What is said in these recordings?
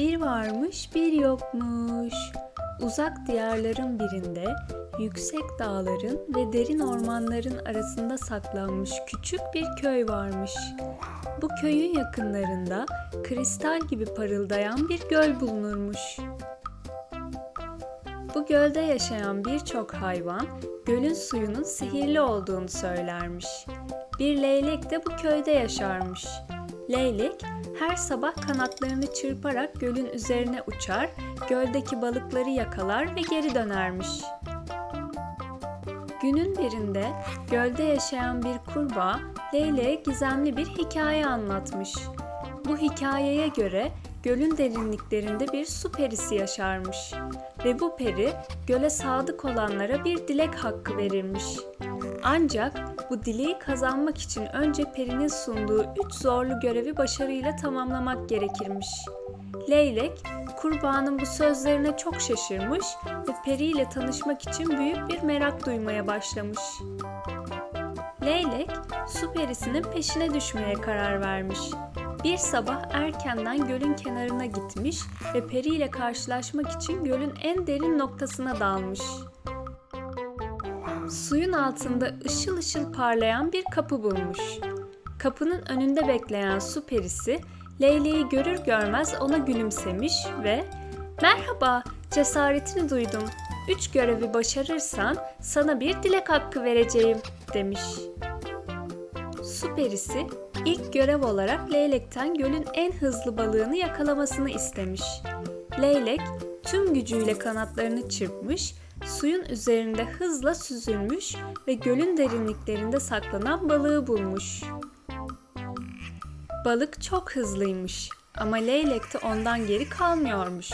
Bir varmış bir yokmuş. Uzak diyarların birinde yüksek dağların ve derin ormanların arasında saklanmış küçük bir köy varmış. Bu köyün yakınlarında kristal gibi parıldayan bir göl bulunurmuş. Bu gölde yaşayan birçok hayvan gölün suyunun sihirli olduğunu söylermiş. Bir leylek de bu köyde yaşarmış. Leylek her sabah kanatlarını çırparak gölün üzerine uçar, göldeki balıkları yakalar ve geri dönermiş. Günün birinde gölde yaşayan bir kurbağa Leyle'ye gizemli bir hikaye anlatmış. Bu hikayeye göre gölün derinliklerinde bir su perisi yaşarmış ve bu peri göle sadık olanlara bir dilek hakkı verirmiş. Ancak bu dileği kazanmak için önce perinin sunduğu üç zorlu görevi başarıyla tamamlamak gerekirmiş. Leylek, kurbağanın bu sözlerine çok şaşırmış ve periyle tanışmak için büyük bir merak duymaya başlamış. Leylek, su perisinin peşine düşmeye karar vermiş. Bir sabah erkenden gölün kenarına gitmiş ve periyle karşılaşmak için gölün en derin noktasına dalmış. Suyun altında ışıl ışıl parlayan bir kapı bulmuş. Kapının önünde bekleyen su perisi Leyleği görür görmez ona gülümsemiş ve "Merhaba, cesaretini duydum. Üç görevi başarırsan sana bir dilek hakkı vereceğim." demiş. Su perisi ilk görev olarak leylekten gölün en hızlı balığını yakalamasını istemiş. Leylek tüm gücüyle kanatlarını çırpmış, suyun üzerinde hızla süzülmüş ve gölün derinliklerinde saklanan balığı bulmuş. Balık çok hızlıymış ama leylek de ondan geri kalmıyormuş.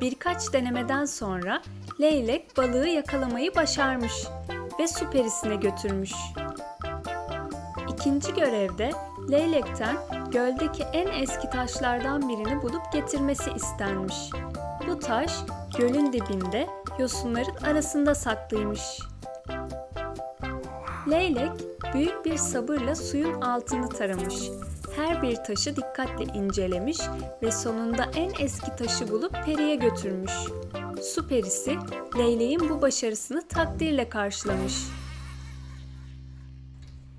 Birkaç denemeden sonra leylek balığı yakalamayı başarmış ve su perisine götürmüş. İkinci görevde leylekten göldeki en eski taşlardan birini bulup getirmesi istenmiş. Taş gölün dibinde yosunların arasında saklıymış. Leylek büyük bir sabırla suyun altını taramış. Her bir taşı dikkatle incelemiş ve sonunda en eski taşı bulup periye götürmüş. Su perisi Leyleğin bu başarısını takdirle karşılamış.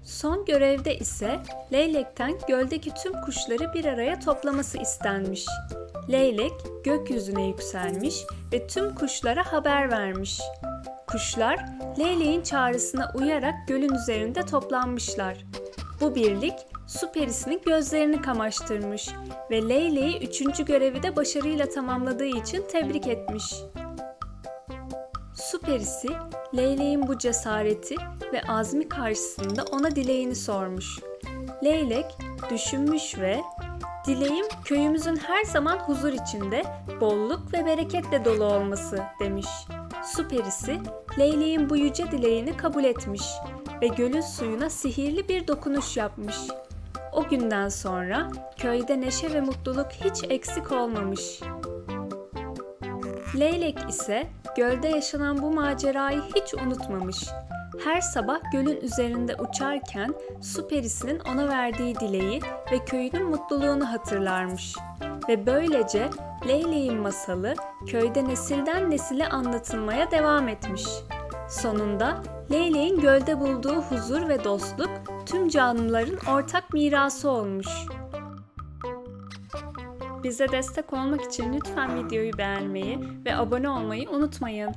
Son görevde ise Leylek'ten göldeki tüm kuşları bir araya toplaması istenmiş. Leylek gökyüzüne yükselmiş ve tüm kuşlara haber vermiş. Kuşlar Leylek'in çağrısına uyarak gölün üzerinde toplanmışlar. Bu birlik su perisinin gözlerini kamaştırmış ve Leylek'i üçüncü görevi de başarıyla tamamladığı için tebrik etmiş. Su perisi bu cesareti ve azmi karşısında ona dileğini sormuş. Leylek düşünmüş ve Dileğim köyümüzün her zaman huzur içinde, bolluk ve bereketle dolu olması demiş. Su perisi bu yüce dileğini kabul etmiş ve gölün suyuna sihirli bir dokunuş yapmış. O günden sonra köyde neşe ve mutluluk hiç eksik olmamış. Leylek ise gölde yaşanan bu macerayı hiç unutmamış. Her sabah gölün üzerinde uçarken su perisinin ona verdiği dileği ve köyünün mutluluğunu hatırlarmış. Ve böylece Leylek'in masalı köyde nesilden nesile anlatılmaya devam etmiş. Sonunda Leylek'in gölde bulduğu huzur ve dostluk tüm canlıların ortak mirası olmuş. Bize destek olmak için lütfen videoyu beğenmeyi ve abone olmayı unutmayın.